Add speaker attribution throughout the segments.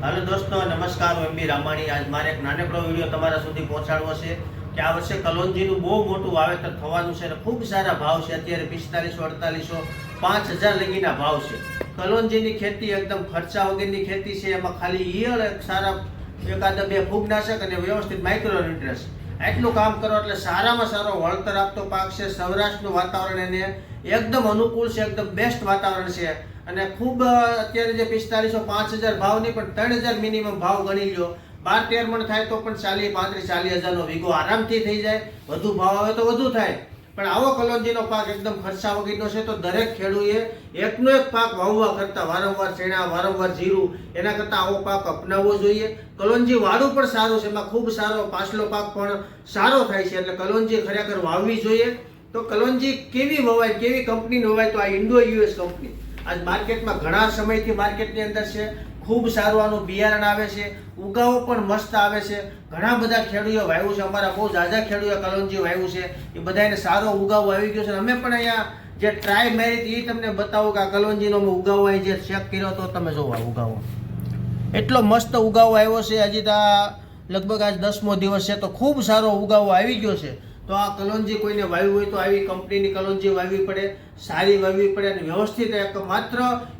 Speaker 1: હાલો દોસ્તો, નમસ્કાર, હું એમબી રામાણી. આજ મારે એક નાનકડો વીડિયો તમારા સુધી પહોંચાડવો છે કે આ વર્ષે કલોંજીનું બહુ મોટું વાવેતર થવાનું છે અને ખૂબ સારા ભાવ છે. અત્યારે પિસ્તાલીસો, અડતાલીસો, પાંચ હજાર લગીના ભાવ છે. કલોંજીની ખેતી એકદમ ખર્ચા વગરની ખેતી છે. એમાં ખાલી ઈયળ એક સારા એકાદ બે ફૂગનાશક અને વ્યવસ્થિત માઇક્રો ન્યુટ્રન્સ આટલું કામ કરો એટલે સારામાં સારો વળતર આપતો પાક છે. સૌરાષ્ટ્રનું વાતાવરણ એને એકદમ અનુકૂળ છે, એકદમ બેસ્ટ વાતાવરણ છે. અને ખૂબ અત્યારે જે પિસ્તાલીસો પાંચ હજાર ભાવ નહીં પણ ત્રણ હજાર મિનિમમ ભાવ ગણી લો બાર તેર મણ થાય તો પણ ચાલીસ, પાંત્રીસ, ચાલીસ હજારનો વીઘો આરામથી થઈ જાય. વધુ ભાવ આવે તો વધુ થાય. પણ આવો કલોંજીનો પાક એકદમ ખર્ચા વગરનો છે, તો દરેક ખેડૂએ એકનો એક પાક વાવવા કરતાં વારંવાર ચણા, વારંવાર જીરું, એના કરતાં આવો પાક અપનાવવો જોઈએ. કલોંજી વાળું પણ સારું છે, એમાં ખૂબ સારો પાછલો પાક પણ સારો થાય છે, એટલે કલોંજી ખરેખર વાવવી જોઈએ. તો કલોંજી કેવી વવાય, કેવી કંપનીની વવાય, તો આ ઇન્ડો યુએસ કંપની. આજ માર્કેટમાં ઘણા સમયથી માર્કેટની અંદર છે. ખૂબ સારું આનું બિયારણ આવે છે, ઉગાવો પણ મસ્ત આવે છે. ઘણા બધા ખેડૂતો વાવ્યું છે, અમારા બહુ ઝાઝા ખેડૂતો કલોનજી વાવ્યું છે, એ બધાને સારો ઉગાવો આવી ગયો છે. અમે પણ અહીંયા જે ટ્રાય મેરી એ તમને બતાવું કે આ કલોંજીનો અમે ઉગાવો અહીં જે ચેક કર્યો તો તમે જોવો ઉગાવો. એટલો મસ્ત ઉગાવો આવ્યો છે. હજી તો લગભગ આજ દસમો દિવસ છે, તો ખૂબ સારો ઉગાવો આવી ગયો છે. તો આ કલોંજી કોઈને વાવ્યું હોય તો આવી કંપનીની કલોંજી વાવવી પડે, સારી વાવવી પડે અને વ્યવસ્થિત માત્ર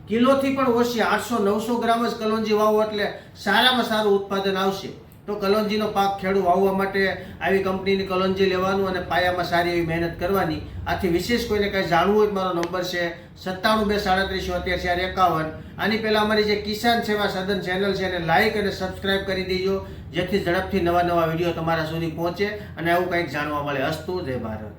Speaker 1: કિલોથી પણ ઓછી આઠસો નવસો ગ્રામ જ કલોંજી વાવો એટલે સારામાં સારું ઉત્પાદન આવશે. તો કલોંજીનો પાક ખેડૂ વાવવા માટે આવી કંપનીની કલોંજી લેવાનું અને પાયામાં સારી એવી મહેનત કરવાની. આથી વિશેષ કોઈને કાંઈ જાણવું હોય મારો નંબર છે સત્તાણું બે સાડત્રીસ અત્યાર ચાર એકાવન. આની પહેલાં અમારી જે કિસાન સેવા સદન ચેનલ છે એને લાઇક અને સબસ્ક્રાઇબ કરી દેજો, જેથી ઝડપથી નવા નવા વીડિયો તમારા સુધી પહોંચે અને આવું કંઈક જાણવા મળે. અસ્તુ, જય ભારત.